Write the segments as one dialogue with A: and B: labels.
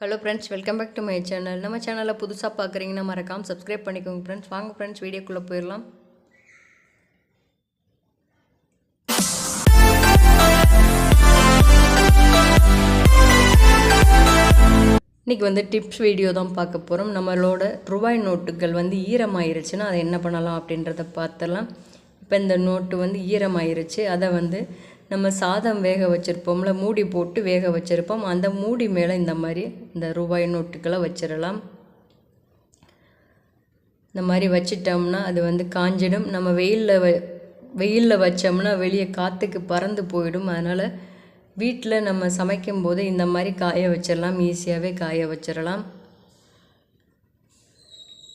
A: Hello friends welcome back to my channel நம்ம சேனலை புதுசாக பார்க்குறீங்கன்னா மறக்காம சப்ஸ்கிரைப் பண்ணிக்கோங்க ஃப்ரெண்ட்ஸ் வாங்க ஃப்ரெண்ட்ஸ் வீடியோக்குள்ளே போயிடலாம். இன்றைக்கி வந்து டிப்ஸ் வீடியோ தான் பார்க்க போகிறோம் நம்மளோட ரூபாய் நோட்டுகள் வந்து ஈரமாயிருச்சுன்னா அதை என்ன பண்ணலாம் அப்படின்றத பார்த்துலாம் இப்போ இந்த நோட்டு வந்து ஈரமாயிருச்சு. அதை வந்து நம்ம சாதம் வேக வச்சுருப்போம்ல மூடி போட்டு வேக வச்சுருப்போம். அந்த மூடி மேலே இந்த மாதிரி இந்த ரூபாய் நோட்டுகளை வச்சிடலாம். இந்த மாதிரி வச்சிட்டோம்னா அது வந்து காஞ்சிடும். நம்ம வெயிலில் வ வெயிலில் வச்சோம்னா வெளியே காற்றுக்கு பறந்து போயிடும். அதனால் வீட்டில் நம்ம சமைக்கும் போது இந்த மாதிரி காய வச்சிடலாம். ஈஸியாகவே காய வச்சிடலாம்.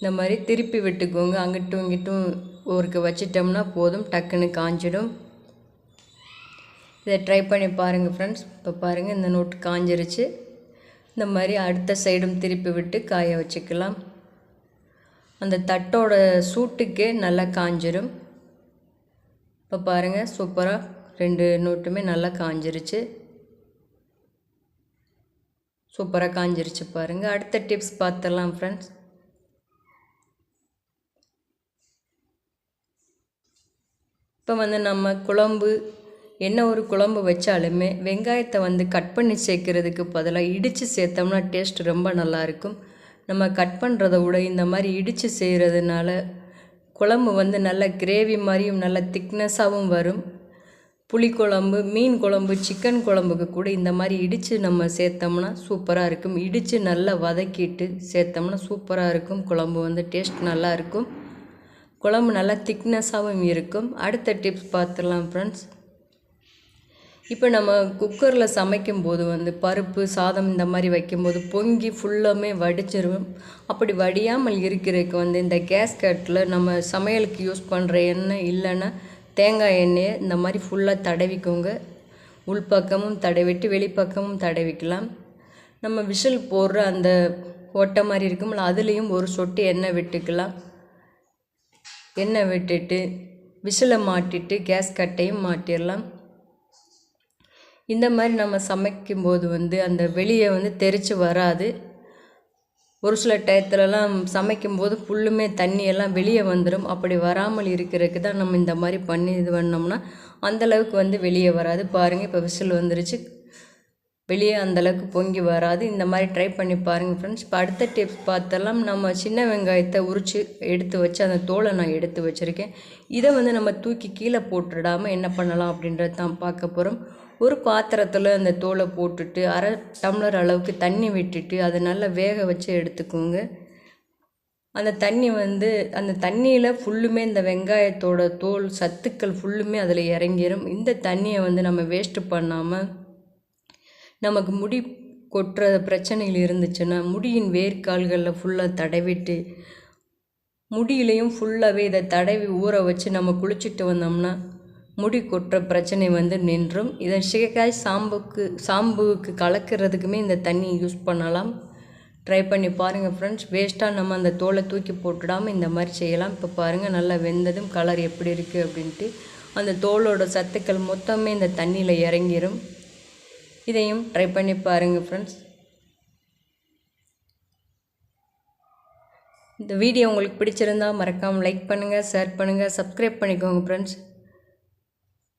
A: இந்த மாதிரி திருப்பி விட்டுக்கோங்க. அங்கிட்டும் இங்கிட்டும் ஒருக்கு வச்சிட்டோம்னா போதும். டக்குன்னு காஞ்சிடும். இதை ட்ரை பண்ணி பாருங்கள் ஃப்ரெண்ட்ஸ் இப்போ பாருங்கள் இந்த நோட்டு காஞ்சிருச்சு. இந்த மாதிரி அடுத்த சைடும் திருப்பி விட்டு காய வச்சுக்கலாம். அந்த தட்டோட சூட்டுக்கே நல்லா காஞ்சிரும். இப்போ பாருங்கள் சூப்பராக ரெண்டு நோட்டுமே நல்லா காஞ்சிருச்சு. சூப்பராக காஞ்சிருச்சு பாருங்கள் அடுத்த டிப்ஸ் பார்த்துடலாம் ஃப்ரெண்ட்ஸ் இப்போ வந்து நம்ம குழம்பு என்ன ஒரு குழம்பு வச்சாலுமே வெங்காயத்தை வந்து கட் பண்ணி சேர்க்கறதுக்கு பதிலாக இடித்து சேர்த்தோம்னா டேஸ்ட் ரொம்ப நல்லாயிருக்கும் நம்ம கட் பண்ணுறத விட இந்த மாதிரி இடித்து செய்கிறதுனால குழம்பு வந்து நல்ல கிரேவி மாதிரியும் நல்ல திக்னஸாகவும் வரும். புளிக்குழம்பு மீன் குழம்பு சிக்கன் குழம்புக்கு கூட இந்த மாதிரி இடித்து நம்ம சேர்த்தோம்னா சூப்பராக இருக்கும். இடித்து நல்லா வதக்கிட்டு சேர்த்தோம்னா சூப்பராக இருக்கும். குழம்பு வந்து டேஸ்ட் நல்லா இருக்கும். குழம்பு நல்லா திக்னஸாகவும் இருக்கும். அடுத்த டிப்ஸ் பார்த்துடலாம் ஃப்ரெண்ட்ஸ் இப்போ நம்ம குக்கரில் சமைக்கும்போது வந்து பருப்பு சாதம் இந்த மாதிரி வைக்கும்போது பொங்கி ஃபுல்லாமே வடிச்சிரும் அப்படி வடியாமல் இருக்கிறதுக்கு வந்து இந்த கேஸ் கட்டில் நம்ம சமையலுக்கு யூஸ் பண்ணுற எண்ணெய் இல்லைன்னா தேங்காய் எண்ணெயை இந்த மாதிரி ஃபுல்லாக தடவிக்கோங்க. உள்பக்கமும் தடவிட்டு வெளிப்பக்கமும் தடவிக்கலாம். நம்ம விசில் போடுற அந்த ஓட்டை மாதிரி இருக்கும்ல அதுலேயும் ஒரு சொட்டு எண்ணெய் விட்டுக்கலாம். எண்ணெய் விட்டுட்டு விசிலை மாட்டிட்டு கேஸ் கட்டையும் மாட்டிடலாம் இந்த மாதிரி நம்ம சமைக்கும்போது வந்து அந்த வெளியே வந்து தெரிச்சு வராது. ஒரு சில டயத்துலலாம் சமைக்கும்போது ஃபுல்லுமே தண்ணியெல்லாம் வெளியே வந்துடும் அப்படி வராமல் இருக்கிறதுக்கு தான் நம்ம இந்த மாதிரி பண்ணி இது பண்ணோம்னா அந்தளவுக்கு வந்து வெளியே வராது. பாருங்கள் இப்போ விசில் வந்துருச்சு. வெளியே அந்தளவுக்கு பொங்கி வராது. இந்த மாதிரி ட்ரை பண்ணி பாருங்கள் ஃப்ரெண்ட்ஸ் இப்போ அடுத்த டிப்ஸ் பார்த்தெல்லாம் நம்ம சின்ன வெங்காயத்தை உரித்து எடுத்து வச்சு அந்த தோலை நான் எடுத்து வச்சுருக்கேன். இதை வந்து நம்ம தூக்கி கீழே போட்டுடாமல் என்ன பண்ணலாம் அப்படின்றத தான் பார்க்க போகிறோம் ஒரு பாத்திரத்தில் அந்த தோலை போட்டுட்டு அரை டம்ளர் அளவுக்கு தண்ணி விட்டுட்டு அதை நல்லா வேக வச்சு எடுத்துக்கோங்க. அந்த தண்ணி வந்து அந்த தண்ணியில் ஃபுல்லுமே இந்த வெங்காயத்தோட தோல் சத்துக்கள் ஃபுல்லுமே அதில் இறங்கிடும் இந்த தண்ணியை வந்து நம்ம வேஸ்ட்டு பண்ணாமல் நமக்கு முடி கொட்டுற பிரச்சனைகள் இருந்துச்சுன்னா முடியின் வேர்க்கால்களில் ஃபுல்லாக தடவிட்டு முடியிலையும் ஃபுல்லாகவே இதை தடவி ஊற வச்சு நம்ம குளிச்சுட்டு வந்தோம்னா முடி கொட்டுற பிரச்சனை வந்து நின்றும். இதை சிகைக்காய் சாம்புக்கு சாம்புக்கு கலக்கிறதுக்குமே இந்த தண்ணி யூஸ் பண்ணலாம். ட்ரை பண்ணி பாருங்கள் ஃப்ரெண்ட்ஸ் வேஸ்ட்டாக நம்ம அந்த தோலை தூக்கி போட்டுடாமல் இந்த மாதிரி செய்யலாம். இப்போ பாருங்கள் நல்லா வெந்ததும் கலர் எப்படி இருக்குது அப்படின்ட்டு. அந்த தோலோட சத்துக்கள் மொத்தமே இந்த தண்ணியில் இறங்கிடும் இதையும் ட்ரை பண்ணி பாருங்கள் ஃப்ரெண்ட்ஸ் இந்த வீடியோ உங்களுக்கு பிடிச்சிருந்தா மறக்காமல் லைக் பண்ணுங்கள் ஷேர் பண்ணுங்கள் சப்ஸ்கிரைப் பண்ணிக்கோங்க ஃப்ரெண்ட்ஸ்